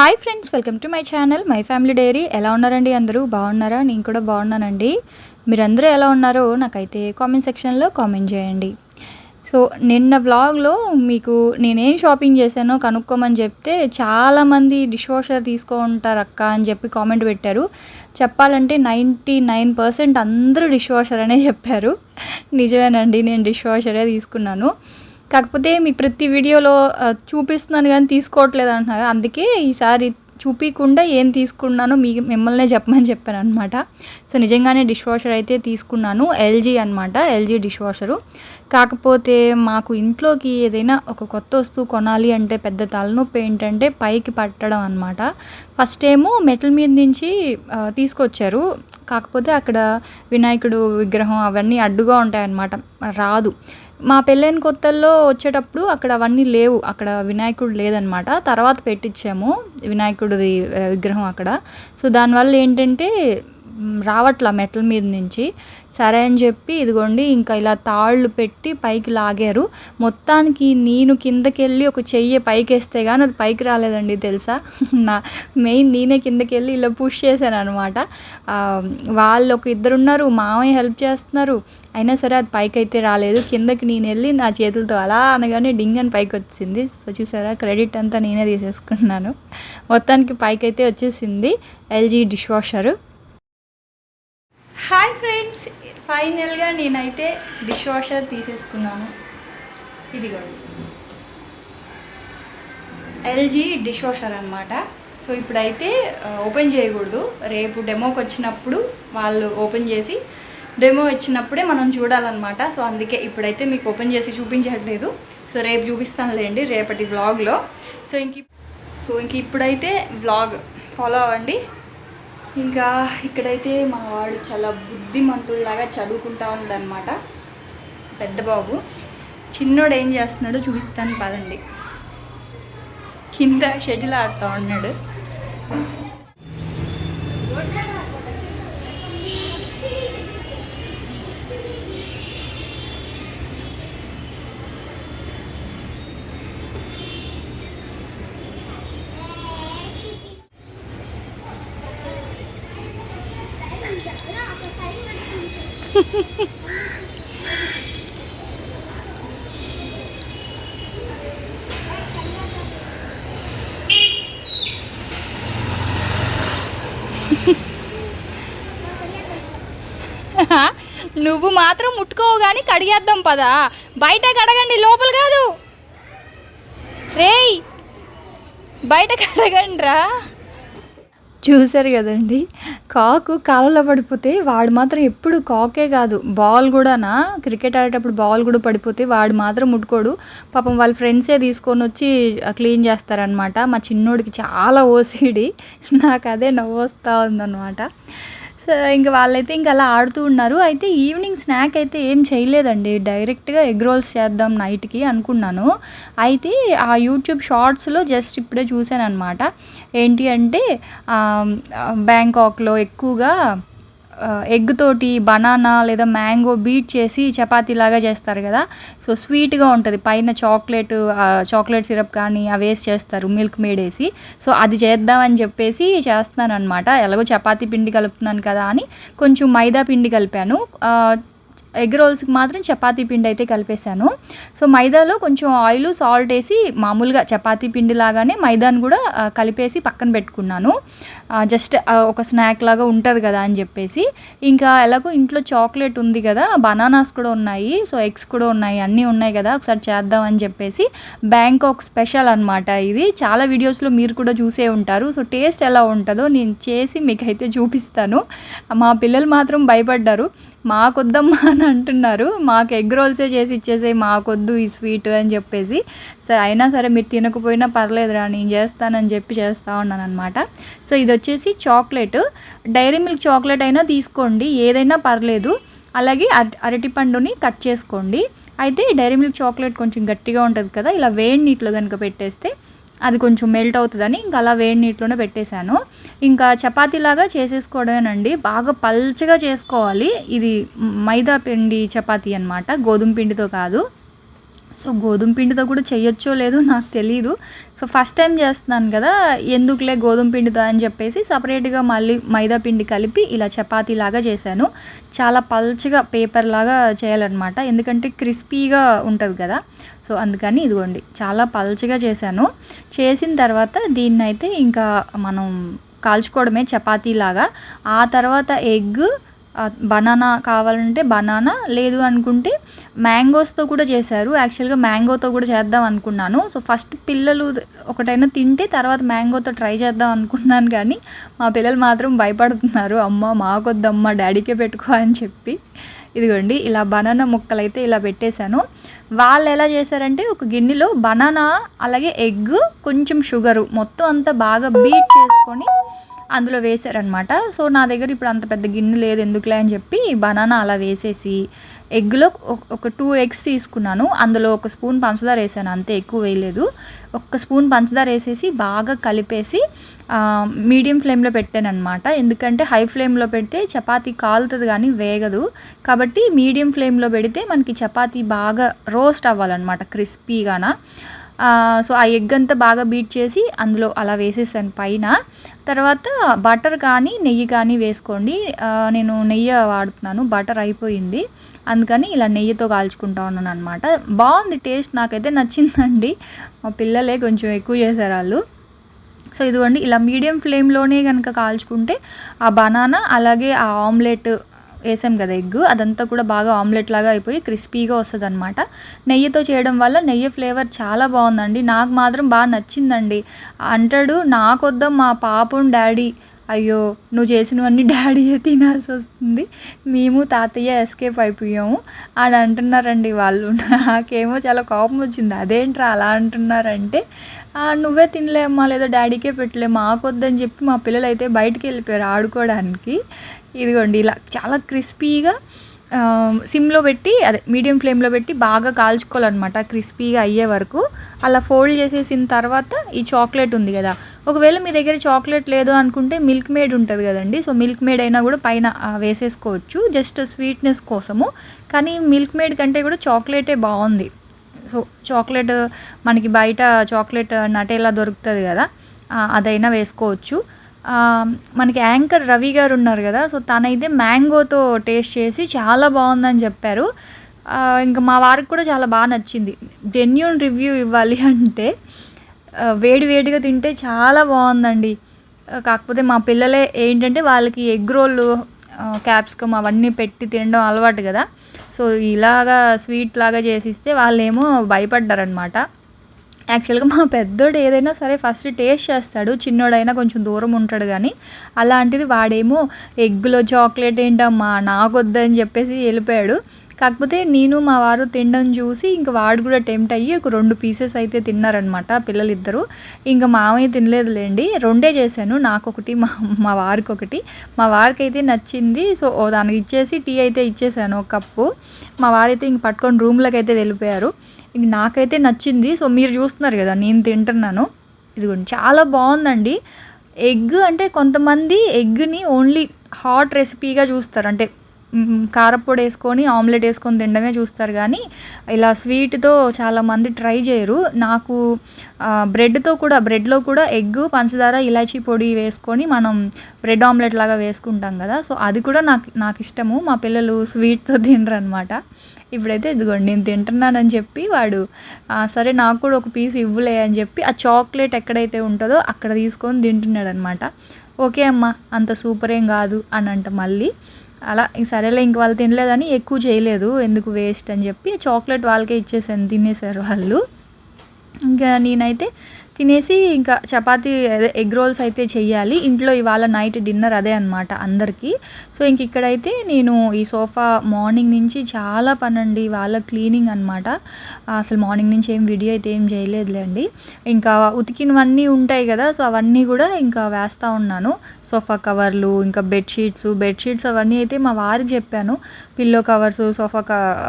Hi friends welcome to my channel my family diary ఎలా ఉన్నారండి అందరూ? బాగున్నారా? నేను కూడా బాగున్నానండి. మీరందరూ ఎలా ఉన్నారో నాకైతే కామెంట్ సెక్షన్లో కామెంట్ చేయండి. సో నిన్న వ్లాగ్లో మీకు నేనేం షాపింగ్ చేశానో కనుక్కోమని చెప్తే చాలామంది డిష్ వాషర్ తీసుకుంటారు అక్క అని చెప్పి కామెంట్ పెట్టారు. చెప్పాలంటే నైంటీ నైన్ పర్సెంట్ అందరూ డిష్ వాషర్ అనే చెప్పారు. నిజమేనండి నేను డిష్ వాషరే తీసుకున్నాను. కాకపోతే మీ ప్రతి వీడియోలో చూపిస్తున్నాను కానీ తీసుకోవట్లేదు అంటున్నారు. అందుకే ఈసారి చూపించకుండా ఏం తీసుకున్నానో మీ మిమ్మల్నే చెప్పమని చెప్పాను అనమాట సో నిజంగానే డిష్ వాషర్ అయితే తీసుకున్నాను. ఎల్జీ అనమాట ఎల్జీ డిష్ వాషరు కాకపోతే మాకు ఇంట్లోకి ఏదైనా ఒక కొత్త వస్తువు కొనాలి అంటే పెద్ద తలనొప్పి ఏంటంటే పైకి పట్టడం అనమాట ఫస్ట్ ఏమో మెటల్ మీద నుంచి తీసుకొచ్చారు. కాకపోతే అక్కడ వినాయకుడు విగ్రహం అవన్నీ అడ్డుగా ఉంటాయన్నమాట. రాదు. మా పెళ్ళైన కొత్తల్లో వచ్చేటప్పుడు అక్కడ అవన్నీ లేవు. అక్కడ వినాయకుడు లేదనమాట. తర్వాత పెట్టించాము వినాయకుడిది విగ్రహం అక్కడ. సో దానివల్ల ఏంటంటే రావట్లా మెట్ల మీద నుంచి. సరే అని చెప్పి ఇదిగోండి ఇంకా ఇలా తాళ్ళు పెట్టి పైకి లాగారు. మొత్తానికి నేను కిందకి వెళ్ళి ఒక చెయ్యి పైకి వేస్తే కానీ అది పైకి రాలేదండి తెలుసా? నా మెయిన్ నేనే కిందకి వెళ్ళి ఇలా పుష్ చేశాను అనమాట వాళ్ళు ఒక ఇద్దరు ఉన్నారు మామయ్య హెల్ప్ చేస్తున్నారు. అయినా సరే అది పైకి అయితే రాలేదు. కిందకి నేను వెళ్ళి నా చేతులతో అలా అనగానే డింగ్ అని పైకి వచ్చింది సో చూసారా క్రెడిట్ అంతా నేనే తీసేసుకున్నాను. మొత్తానికి పైకి అయితే వచ్చేసింది LG dish washer hi friends ఫైనల్గా నేనైతే డిష్ వాషర్ తీసేసుకున్నాను. ఇదిగోండి ఎల్జీ డిష్ వాషర్ అనమాట సో ఇప్పుడైతే ఓపెన్ చేయకూడదు. రేపు డెమోకి వచ్చినప్పుడు వాళ్ళు ఓపెన్ చేసి డెమో ఇచ్చినప్పుడే మనం చూడాలన్నమాట. సో అందుకే ఇప్పుడైతే మీకు ఓపెన్ చేసి చూపించట్లేదు. సో రేపు చూపిస్తానులేండి రేపటి వ్లాగ్లో. సో ఇంక సో ఇంక ఇప్పుడైతే వ్లాగ్ ఫాలో అవ్వండి. ఇంకా ఇక్కడైతే మా వాడు చాలా బుద్ధిమంతుడిలాగా చదువుకుంటా ఉన్నాడనమాట పెద్ద బాబు. చిన్నోడు ఏం చేస్తున్నాడో చూపిస్తాను పదండి. కింద షటిల్ ఆడుతూ ఉన్నాడు. నువ్వు మాత్రం ముట్టుకోవు కానీ కడిగేద్దాం పదా. బయట కడగండి లోపల కాదు. రేయ్ బయట కడగండి రా చూశారు కదండి. కాకు కాలలో పడిపోతే వాడు మాత్రం ఎప్పుడు కాకే కాదు. బాల్ కూడానా? క్రికెట్ ఆడేటప్పుడు బాల్ కూడా పడిపోతే వాడు మాత్రం ముట్టుకోడు. పాపం వాళ్ళ ఫ్రెండ్సే తీసుకొని వచ్చి క్లీన్ చేస్తారనమాట మా చిన్నోడికి చాలా ఓసిడి నాకు అదే నవ్వు వస్తూ ఉందన్నమాట. సో ఇంకా వాళ్ళైతే ఇంకా అలా ఆడుతూ ఉన్నారు. అయితే ఈవినింగ్ స్నాక్ అయితే ఏం చేయలేదండి. డైరెక్ట్గా ఎగ్ రోల్స్ చేద్దాం నైట్కి అనుకున్నాను. అయితే ఆ యూట్యూబ్ షార్ట్స్లో జస్ట్ ఇప్పుడే చూశాను అనమాట ఏంటి అంటే బ్యాంకాక్లో ఎక్కువగా ఎగ్ తోటి బనానా లేదా మ్యాంగో బీట్ చేసి చపాతీ లాగా చేస్తారు కదా. సో స్వీట్గా ఉంటుంది. పైన చాక్లెట్ చాక్లెట్ సిరప్ కానీ అవి వేసి చేస్తారు మిల్క్ మేడ్ వేసి. సో అది చేద్దామని చెప్పేసి చేస్తున్నాను అనమాట ఎలాగో చపాతీ పిండి కలుపుతున్నాను కదా అని కొంచెం మైదా పిండి కలిపాను. ఎగ్ రోల్స్కి మాత్రం చపాతీ పిండి అయితే కలిపేశాను. సో మైదాలో కొంచెం ఆయిల్ సాల్ట్ వేసి మామూలుగా చపాతీ పిండి లాగానే మైదాను కూడా కలిపేసి పక్కన పెట్టుకున్నాను. జస్ట్ ఒక స్నాక్ లాగా ఉంటుంది కదా అని చెప్పేసి. ఇంకా ఎలాగో ఇంట్లో చాక్లెట్ ఉంది కదా బనానాస్ కూడా ఉన్నాయి. సో ఎగ్స్ కూడా ఉన్నాయి అన్నీ ఉన్నాయి కదా ఒకసారి చేద్దాం అని చెప్పేసి బ్యాంకాక్ స్పెషల్ అనమాట ఇది. చాలా వీడియోస్లో మీరు కూడా చూసే ఉంటారు. సో టేస్ట్ ఎలా ఉంటుందో నేను చేసి మీకైతే చూపిస్తాను. మా పిల్లలు మాత్రం భయపడ్డారు. మాకొద్దమ్మా అని అంటున్నారు. మాకు ఎగ్ రోల్సే చేసి ఇచ్చేసే మాకొద్దు ఈ స్వీట్ అని చెప్పేసి. సరే అయినా సరే మీరు తినకపోయినా పర్లేదురా నేను చేస్తానని చెప్పి చేస్తూ ఉన్నాను అనమాట సో ఇది వచ్చేసి చాక్లెట్. డైరీ మిల్క్ చాక్లెట్ అయినా తీసుకోండి ఏదైనా పర్లేదు. అలాగే అర అరటిపండుని కట్ చేసుకోండి. అయితే డైరీ మిల్క్ చాక్లెట్ కొంచెం గట్టిగా ఉంటుంది కదా ఇలా వేడి నీటిలో కనుక పెట్టేస్తే అది కొంచెం మెల్ట్ అవుతుందని ఇంకా అలా వేడి నీటిలోనే పెట్టేశాను. ఇంకా చపాతీలాగా చేసేసుకోవడమేనండి. బాగా పల్చగా చేసుకోవాలి. ఇది మైదా పిండి చపాతీ అనమాట గోధుమ పిండితో కాదు. సో గోధుమ పిండితో కూడా చేయొచ్చో లేదో నాకు తెలీదు. సో ఫస్ట్ టైం చేస్తున్నాను కదా ఎందుకులే గోధుమ పిండితో అని చెప్పేసి సపరేట్గా మళ్ళీ మైదా పిండి కలిపి ఇలా చపాతీ లాగా చేశాను. చాలా పల్చగా పేపర్ లాగా చేయాలన్నమాట. ఎందుకంటే క్రిస్పీగా ఉంటుంది కదా. సో అందుకని ఇదిగోండి చాలా పల్చగా చేశాను. చేసిన తర్వాత దీన్నైతే ఇంకా మనం కాల్చుకోవడమే చపాతీలాగా ఆ తర్వాత ఎగ్ బనానా కావాలంటే బనానా లేదు అనుకుంటే మ్యాంగోస్తో కూడా చేశారు. యాక్చువల్గా మ్యాంగోతో కూడా చేద్దాం అనుకున్నాను. సో ఫస్ట్ పిల్లలు ఒకటైనా తింటే తర్వాత మ్యాంగోతో ట్రై చేద్దాం అనుకున్నాను కానీ మా పిల్లలు మాత్రం భయపడుతున్నారు. అమ్మ మాకొద్దమ్మ డాడీకే పెట్టుకో అని చెప్పి. ఇదిగోండి ఇలా బనానా ముక్కలు అయితే ఇలా పెట్టేశాను. వాళ్ళు ఎలా చేశారంటే ఒక గిన్నెలో బనానా అలాగే ఎగ్ కొంచెం షుగరు మొత్తం అంతా బాగా బీట్ చేసుకొని అందులో వేసారనమాట సో నా దగ్గర ఇప్పుడు అంత పెద్ద గిన్నె లేదు ఎందుకులే అని చెప్పి బనానా అలా వేసేసి ఎగ్లో ఒక టూ ఎగ్స్ తీసుకున్నాను. అందులో ఒక స్పూన్ పంచదార వేసాను అంతే ఎక్కువ వేయలేదు. ఒక స్పూన్ పంచదార వేసేసి బాగా కలిపేసి మీడియం ఫ్లేమ్లో పెట్టాను అనమాట ఎందుకంటే హై ఫ్లేమ్లో పెడితే చపాతీ కాలుతుంది కానీ వేగదు. కాబట్టి మీడియం ఫ్లేమ్లో పెడితే మనకి చపాతీ బాగా రోస్ట్ అవ్వాలన్నమాట క్రిస్పీగాన. సో ఆ ఎగ్ అంతా బాగా బీట్ చేసి అందులో అలా వేసేసాను పైన. తర్వాత బటర్ కానీ నెయ్యి కానీ వేసుకోండి. నేను నెయ్యి వాడుతున్నాను బటర్ అయిపోయింది. అందుకని ఇలా నెయ్యితో కాల్చుకుంటా ఉన్నాను అనమాట బాగుంది టేస్ట్ నాకైతే నచ్చిందండి. మా పిల్లలే కొంచెం ఎక్కువ చేశారు వాళ్ళు. సో ఇదిగోండి ఇలా మీడియం ఫ్లేమ్లోనే కనుక కాల్చుకుంటే ఆ బనానా అలాగే ఆ ఆమ్లెట్ వేసాం కదా ఎగ్. అదంతా కూడా బాగా ఆమ్లెట్ లాగా అయిపోయి క్రిస్పీగా వస్తుంది అనమాట నెయ్యితో చేయడం వల్ల నెయ్యి ఫ్లేవర్ చాలా బాగుందండి. నాకు మాత్రం బాగా నచ్చిందండి. అంటాడు నాకొద్దాం మా పాపం డాడీ. అయ్యో నువ్వు చేసినవన్నీ డాడీయే తినాల్సి వస్తుంది. మేము తాతయ్య ఎస్కేప్ అయిపోయాము. అని అంటున్నారండి వాళ్ళు. నాకేమో చాలా కోపం వచ్చింది. అదేంట్రా అలా అంటున్నారంటే నువ్వే తినలేమ్మా లేదా డాడీకే పెట్టలే మాకొద్దని చెప్పి మా పిల్లలు అయితే బయటికి వెళ్ళిపోయారు ఆడుకోవడానికి. ఇదిగోండి ఇలా చాలా క్రిస్పీగా సిమ్లో పెట్టి అదే మీడియం ఫ్లేమ్లో పెట్టి బాగా కాల్చుకోవాలన్నమాట క్రిస్పీగా అయ్యే వరకు. అలా ఫోల్డ్ చేసేసిన తర్వాత ఈ చాక్లెట్ ఉంది కదా ఒకవేళ మీ దగ్గర చాక్లెట్ లేదు అనుకుంటే మిల్క్ మేడ్ ఉంటుంది కదండి సో మిల్క్ మేడ్ అయినా కూడా పైన వేసేసుకోవచ్చు జస్ట్ స్వీట్నెస్ కోసము. కానీ మిల్క్ మేడ్ కంటే కూడా చాక్లెటే బాగుంది. సో చాక్లెట్ మనకి బయట చాక్లెట్ నటేలా దొరుకుతుంది కదా అదైనా వేసుకోవచ్చు. మనకి యాంకర్ రవి గారు ఉన్నారు కదా సో తనైతే మ్యాంగోతో టేస్ట్ చేసి చాలా బాగుందని చెప్పారు. ఇంకా మా వారికి కూడా చాలా బాగా నచ్చింది. జెన్యున్ రివ్యూ ఇవ్వాలి అంటే వేడి వేడిగా తింటే చాలా బాగుందండి. కాకపోతే మా పిల్లలే ఏంటంటే వాళ్ళకి ఎగ్ రోల్ క్యాప్సికమ్ అవన్నీ పెట్టి తినడం అలవాటు కదా. సో ఇలాగా స్వీట్ లాగా చేసిస్తే వాళ్ళేమో భయపడ్డారనమాట యాక్చువల్గా మా పెద్దోడు ఏదైనా సరే ఫస్ట్ టేస్ట్ చేస్తాడు. చిన్నోడైనా కొంచెం దూరం ఉంటాడు కానీ అలాంటిది వాడేమో ఎగ్గులో చాక్లెట్ ఏంటమ్మా నాకొద్దని చెప్పేసి వెళ్ళిపోయాడు. కాకపోతే నేను మా వారు తినడం చూసి ఇంకా వాడు కూడా టెంప్ట్ అయ్యి ఒక రెండు పీసెస్ అయితే తిన్నారనమాట పిల్లలిద్దరూ. ఇంకా మామయ్య తినలేదులేండి రెండే చేశాను నాకు ఒకటి మా మా వారికి ఒకటి మా వారికి అయితే నచ్చింది సో దానికి ఇచ్చేసి టీ అయితే ఇచ్చేసాను ఒక కప్పు. మా వారైతే ఇంక పట్టుకొని రూమ్లోకి అయితే వెళ్ళిపోయారు. ఇంక నాకైతే నచ్చింది. సో మీరు చూస్తున్నారు కదా నేను తింటున్నాను. ఇదిగోండి చాలా బాగుందండి. ఎగ్ అంటే కొంతమంది ఎగ్ని ఓన్లీ హాట్ రెసిపీగా చూస్తారు. అంటే కారపొడి వేసుకొని ఆమ్లెట్ వేసుకొని తినడమే చూస్తారు. కానీ ఇలా స్వీట్తో చాలామంది ట్రై చేయరు. నాకు బ్రెడ్తో కూడా బ్రెడ్లో కూడా ఎగ్ పంచదార ఇలాచీ పొడి వేసుకొని మనం బ్రెడ్ ఆమ్లెట్ లాగా వేసుకుంటాం కదా. సో అది కూడా నాకు నాకు ఇష్టము. మా పిల్లలు స్వీట్తో తినరు అనమాట ఇప్పుడైతే ఇదిగోండి నేను తింటున్నానని చెప్పి వాడు సరే నాకు కూడా ఒక పీస్ ఇవ్వలే అని చెప్పి ఆ చాక్లెట్ ఎక్కడైతే ఉంటుందో అక్కడ తీసుకొని తింటున్నాడు అనమాట ఓకే అమ్మ అంత సూపర్ ఏం కాదు అని అంట మళ్ళీ. అలా సరేలే ఇంక వాళ్ళు తినలేదని ఎక్కువ చేయలేదు ఎందుకు వేస్ట్ అని చెప్పి చాక్లెట్ వాళ్ళకే ఇచ్చేసాను తినేసారు వాళ్ళు. ఇంకా నేనైతే తినేసి ఇంకా చపాతీ ఎగ్ రోల్స్ అయితే చెయ్యాలి. ఇంట్లో ఇవాళ నైట్ డిన్నర్ అదే అనమాట అందరికీ. సో ఇంక ఇక్కడైతే నేను ఈ సోఫా మార్నింగ్ నుంచి చాలా పనండి. వాళ్ళ క్లీనింగ్ అనమాట అసలు మార్నింగ్ నుంచి ఏం వీడియో అయితే ఏం చేయలేదులేండి. ఇంకా ఉతికినవన్నీ ఉంటాయి కదా సో అవన్నీ కూడా ఇంకా వేస్తూ ఉన్నాను. సోఫా కవర్లు ఇంకా బెడ్షీట్స్ బెడ్షీట్స్ అవన్నీ అయితే మా వారికి చెప్పాను. పిల్లో కవర్స్ సోఫా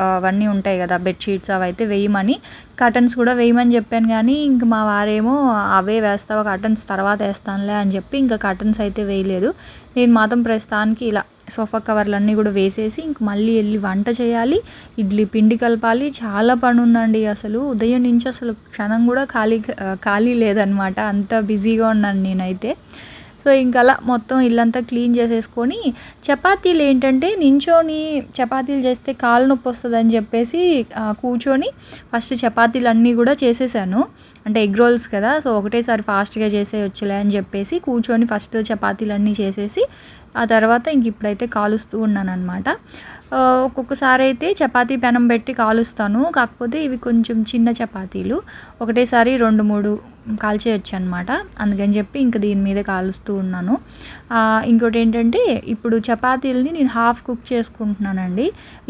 అవన్నీ ఉంటాయి కదా బెడ్షీట్స్ అవి అయితే వేయమని. కటన్స్ కూడా వేయమని చెప్పాను కానీ ఇంక మా వారేమో అవే వేస్తావా కర్టన్స్ తర్వాత వేస్తానులే అని చెప్పి ఇంకా కర్టన్స్ అయితే వేయలేదు. నేను మాత్రం ప్రస్తుతానికి ఇలా సోఫా కవర్లన్నీ కూడా వేసేసి ఇంక మళ్ళీ వెళ్ళి వంట చేయాలి ఇడ్లీ పిండి కలపాలి. చాలా పని ఉందండి అసలు. ఉదయం నుంచి అసలు క్షణం కూడా ఖాళీ ఖాళీ లేదనమాట. అంత బిజీగా ఉన్నాను నేనైతే. సో ఇంక అలా మొత్తం ఇల్లంతా క్లీన్ చేసేసుకొని చపాతీలు ఏంటంటే నించోని చపాతీలు చేస్తే కాలు నొప్పి వస్తుందని చెప్పేసి కూర్చొని ఫస్ట్ చపాతీలు అన్నీ కూడా చేసేసాను. అంటే ఎగ్ రోల్స్ కదా సో ఒకటేసారి ఫాస్ట్గా చేసేయొచ్చులే అని చెప్పేసి కూర్చొని ఫస్ట్ చపాతీలు అన్నీ చేసేసి ఆ తర్వాత ఇంక ఇప్పుడైతే కాలుస్తూ ఉన్నాను అనమాట ఒక్కొక్కసారి అయితే చపాతీ పెనం పెట్టి కాలుస్తాను. కాకపోతే ఇవి కొంచెం చిన్న చపాతీలు. ఒకటేసారి రెండు మూడు కాల్చేయచ్చు అనమాట అందుకని చెప్పి ఇంక దీని మీద కాలుస్తూ ఉన్నాను. ఇంకోటి ఏంటంటే ఇప్పుడు చపాతీలని నేను హాఫ్ కుక్ చేసుకుంటున్నానండి.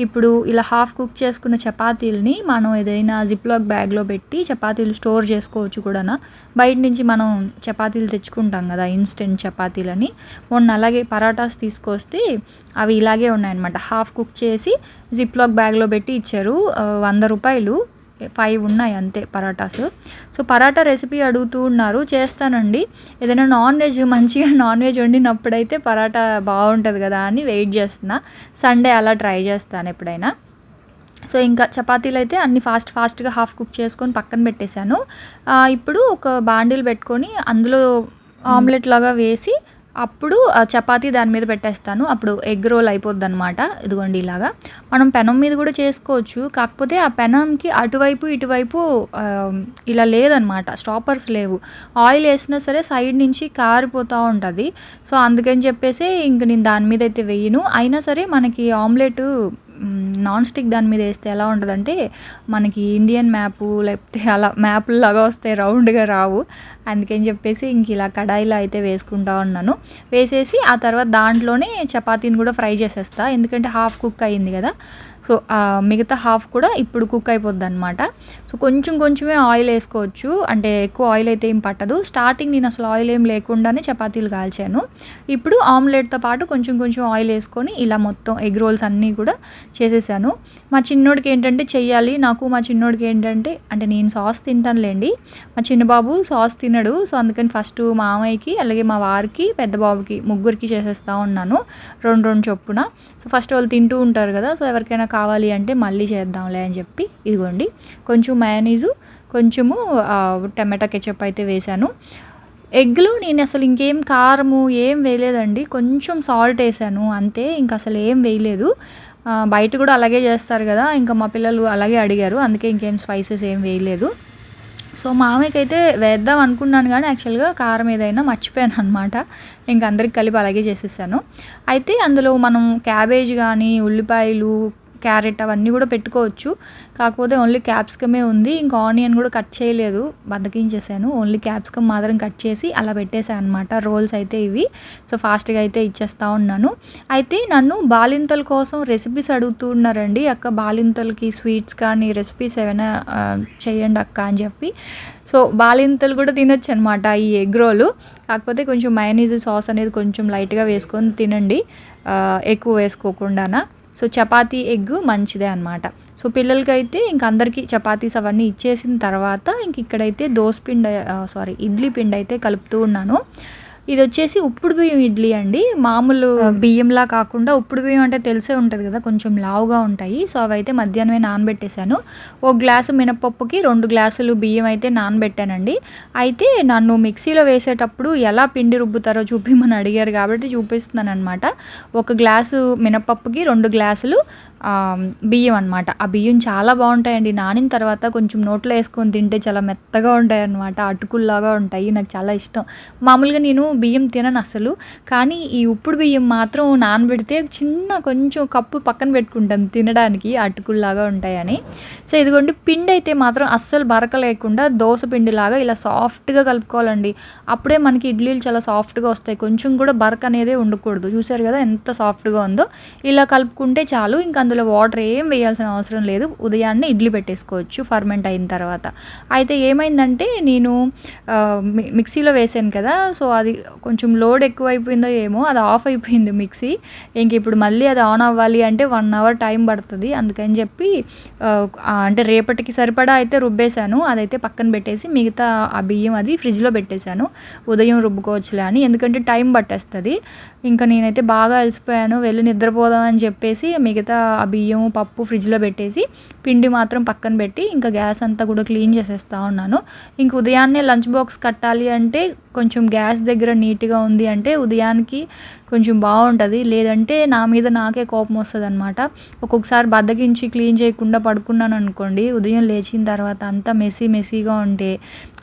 ఇప్పుడు ఇలా హాఫ్ కుక్ చేసుకున్న చపాతీలని మనం ఏదైనా జిప్లాక్ బ్యాగ్లో పెట్టి చపాతీలు స్టోర్ చేసుకోవచ్చు కూడా బయట నుంచి మనం చపాతీలు తెచ్చుకుంటాం కదా ఇన్స్టెంట్ చపాతీలని. మొన్న అలాగే పరాటాస్ తీసుకొస్తే అవి ఇలాగే ఉన్నాయన్నమాట. హాఫ్ కుక్ చేసి జిప్లాక్ బ్యాగ్లో పెట్టి ఇచ్చారు వంద రూపాయలు. ఫైవ్ ఉన్నాయి అంతే పరాటాస్. సో పరాటా రెసిపీ అడుగుతూ ఉన్నారు చేస్తానండి. ఏదైనా నాన్ వెజ్ మంచిగా నాన్ వెజ్ వండినప్పుడైతే పరాటా బాగుంటుంది కదా అని వెయిట్ చేస్తున్నా. సండే అలా ట్రై చేస్తాను ఎప్పుడైనా. సో ఇంకా చపాతీలు అయితే అన్ని ఫాస్ట్ ఫాస్ట్గా హాఫ్ కుక్ చేసుకొని పక్కన పెట్టేశాను. ఇప్పుడు ఒక బాండిల్ పెట్టుకొని అందులో ఆమ్లెట్ లాగా వేసి అప్పుడు చపాతి చపాతీ దాని మీద పెట్టేస్తాను. అప్పుడు ఎగ్ రోల్ అయిపోద్ది అనమాట ఇదిగోండి ఇలాగా. మనం పెనం మీద కూడా చేసుకోవచ్చు. కాకపోతే ఆ పెనంకి అటువైపు ఇటువైపు ఇలా లేదనమాట స్టాపర్స్ లేవు. ఆయిల్ వేసినా సరే సైడ్ నుంచి కారిపోతూ ఉంటుంది. సో అందుకని చెప్పేసి ఇంక నేను దాని మీద అయితే వేయను. అయినా సరే మనకి ఆమ్లెట్ నాన్ స్టిక్ దాని మీద వేస్తే ఎలా ఉంటుందంటే మనకి ఇండియన్ మ్యాపు లేకపోతే అలా మ్యాప్లు లాగా వస్తాయి రౌండ్గా రావు. అందుకని చెప్పేసి ఇంక ఇలా కడాయిలో అయితే వేసుకుంటా ఉన్నాను. వేసేసి ఆ తర్వాత దాంట్లోనే చపాతీని కూడా ఫ్రై చేసేస్తా. ఎందుకంటే హాఫ్ కుక్ అయింది కదా. సో మిగతా హాఫ్ కూడా ఇప్పుడు కుక్ అయిపోద్ది అనమాట సో కొంచెం కొంచెమే ఆయిల్ వేసుకోవచ్చు. అంటే ఎక్కువ ఆయిల్ అయితే ఏం పట్టదు. స్టార్టింగ్ నేను అసలు ఆయిల్ ఏం లేకుండానే చపాతీలు కాల్చాను. ఇప్పుడు ఆమ్లెట్తో పాటు కొంచెం కొంచెం ఆయిల్ వేసుకొని ఇలా మొత్తం ఎగ్ రోల్స్ అన్నీ కూడా చేసేసాను. మా చిన్నోడికి ఏంటంటే చెయ్యాలి. నాకు మా చిన్నోడికి ఏంటంటే అంటే నేను సాస్ తింటానులేండి. మా చిన్న బాబు సాస్ తినడు. సో అందుకని ఫస్ట్ మామయ్యకి అలాగే మా వారికి పెద్ద బాబుకి ముగ్గురికి చేసేస్తా ఉన్నాను. రెండు రెండు చొప్పున. సో ఫస్ట్ వాళ్ళు తింటూ ఉంటారు కదా. సో ఎవరికైనా కావాలి అంటే మళ్ళీ చేద్దాంలే అని చెప్పి ఇదిగోండి కొంచెం మయనీజు కొంచెము టమాటా కెచప్ అయితే వేశాను. ఎగ్లో నేను అసలు ఇంకేం కారము ఏం వేయలేదండి కొంచెం సాల్ట్ వేసాను అంతే ఇంకా అసలు ఏం వేయలేదు. బయట కూడా అలాగే చేస్తారు కదా ఇంకా మా పిల్లలు అలాగే అడిగారు అందుకే ఇంకేం స్పైసెస్ ఏం వేయలేదు. సో మామయ్యకి అయితే వేద్దాం అనుకున్నాను కానీ యాక్చువల్గా కారం ఏదైనా మర్చిపోయాను అనమాట ఇంక అందరికి కలిపి అలాగే చేసేసాను. అయితే అందులో మనం క్యాబేజ్ కానీ ఉల్లిపాయలు క్యారెట్ అవన్నీ కూడా పెట్టుకోవచ్చు. కాకపోతే ఓన్లీ క్యాప్సికమే ఉంది. ఇంకా ఆనియన్ కూడా కట్ చేయలేదు. బద్దకించేసాను. ఓన్లీ క్యాప్సికమ్ మాత్రం కట్ చేసి అలా పెట్టేశాను అనమాట రోల్స్ అయితే ఇవి. సో ఫాస్ట్గా అయితే ఇచ్చేస్తూ ఉన్నాను. అయితే నన్ను బాలింతల కోసం రెసిపీస్ అడుగుతూ ఉన్నారండి అక్క బాలింతలకి స్వీట్స్ కానీ రెసిపీస్ ఏమైనా చేయండి అక్క అని చెప్పి. సో బాలింతలు కూడా తినొచ్చు అనమాట ఈ ఎగ్ రోలు. కాకపోతే కొంచెం మయనీస్ సాస్ అనేది కొంచెం లైట్గా వేసుకొని తినండి. ఎక్కువ వేసుకోకుండానా. సో చపాతీ ఎగ్ మంచిదే అనమాట సో పిల్లలకైతే ఇంక అందరికీ చపాతీస్ అవన్నీ ఇచ్చేసిన తర్వాత ఇంక ఇక్కడైతే దోశ పిండి సారీ ఇడ్లీ పిండి అయితే కలుపుతూ ఉన్నాను. ఇది వచ్చేసి ఉప్పుడు బియ్యం ఇడ్లీ అండి. మామూలు బియ్యంలా కాకుండా ఉప్పుడు బియ్యం అంటే తెలిసే ఉంటుంది కదా కొంచెం లావుగా ఉంటాయి. సో అవి అయితే మధ్యాహ్నమే నానబెట్టేశాను. ఒక గ్లాసు మినపప్పుకి రెండు గ్లాసులు బియ్యం అయితే నానబెట్టానండి. అయితే నన్ను మిక్సీలో వేసేటప్పుడు ఎలా పిండి రుబ్బుతారో చూపిమని అడిగారు కాబట్టి చూపిస్తున్నాను అనమాట ఒక గ్లాసు మినపప్పుకి రెండు గ్లాసులు బియ్యం అనమాట ఆ బియ్యం చాలా బాగుంటాయండి. నానిన తర్వాత కొంచెం నోట్లో వేసుకొని తింటే చాలా మెత్తగా ఉంటాయి అనమాట అటుకుల్లాగా ఉంటాయి. నాకు చాలా ఇష్టం. మామూలుగా నేను బియ్యం తినను అసలు. కానీ ఈ ఉప్పుడు బియ్యం మాత్రం నానబెడితే చిన్న కొంచెం కప్పు పక్కన పెట్టుకుంటాను తినడానికి. అటుకుల్లాగా ఉంటాయని. సో ఇదిగోండి. పిండి అయితే మాత్రం అస్సలు బరక లేకుండా దోశ పిండిలాగా ఇలా సాఫ్ట్గా కలుపుకోవాలండి. అప్పుడే మనకి ఇడ్లీలు చాలా సాఫ్ట్గా వస్తాయి. కొంచెం కూడా బరక అనేది ఉండకూడదు. చూసారు కదా ఎంత సాఫ్ట్గా ఉందో. ఇలా కలుపుకుంటే చాలు. ఇంకా అందులో వాటర్ ఏం వేయాల్సిన అవసరం లేదు. ఉదయాన్నే ఇడ్లీ పెట్టేసుకోవచ్చు ఫర్మెంట్ అయిన తర్వాత. అయితే ఏమైందంటే నేను మి- మిక్సీలో వేసాను కదా సో అది కొంచెం లోడ్ ఎక్కువ అయిపోయిందో ఏమో అది ఆఫ్ అయిపోయింది మిక్సీ. ఇంక ఇప్పుడు మళ్ళీ అది ఆన్ అవ్వాలి అంటే వన్ అవర్ టైం పడుతుంది. అందుకని చెప్పి అంటే రేపటికి సరిపడా అయితే రుబ్బేశాను. అదైతే పక్కన పెట్టేసి మిగతా ఆ బియ్యం అది ఫ్రిడ్జ్లో పెట్టేశాను. ఉదయం రుబ్బుకోవచ్చులే అని. ఎందుకంటే టైం పట్టేస్తుంది. ఇంకా నేనైతే బాగా అలసిపోయాను. వెళ్ళి నిద్రపోదాం అని చెప్పేసి మిగతా ఆ బియ్యం పప్పు ఫ్రిడ్జ్లో పెట్టేసి పిండి మాత్రం పక్కన పెట్టి ఇంకా గ్యాస్ అంతా కూడా క్లీన్ చేసేస్తా ఉన్నాను. ఇంక ఉదయాన్నే లంచ్ బాక్స్ కట్టాలి అంటే కొంచెం గ్యాస్ దగ్గర నీట్గా ఉంది అంటే ఉదయానికి కొంచెం బాగుంటుంది. లేదంటే నా మీద నాకే కోపం వస్తుంది అనమాట ఒక్కొక్కసారి బద్దకించి క్లీన్ చేయకుండా పడుకున్నాను అనుకోండి ఉదయం లేచిన తర్వాత అంతా మెస్సీ మెస్సీగా ఉంటే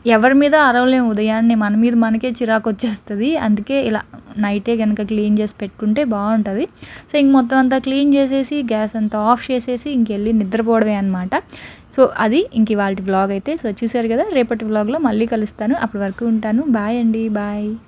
ఎవరి మీద అరవలేము ఉదయాన్నే. మన మీద మనకే చిరాకు వచ్చేస్తుంది. అందుకే ఇలా నైటే కనుక క్లీన్ చేసి పెట్టుకుంటే బాగుంటుంది. సో ఇంక మొత్తం అంతా క్లీన్ చేసేసి గ్యాస్ అంతా ఆఫ్ చేసేసి ఇంకెళ్ళి నిద్రపోవడమే అనమాట సో అది ఇంక ఇవాళ వ్లాగ్ అయితే. సో చూసారు కదా రేపటి వ్లాగ్లో మళ్ళీ కలుస్తాను. అప్పటి వరకు ఉంటాను. బాయ్ అండి. బాయ్.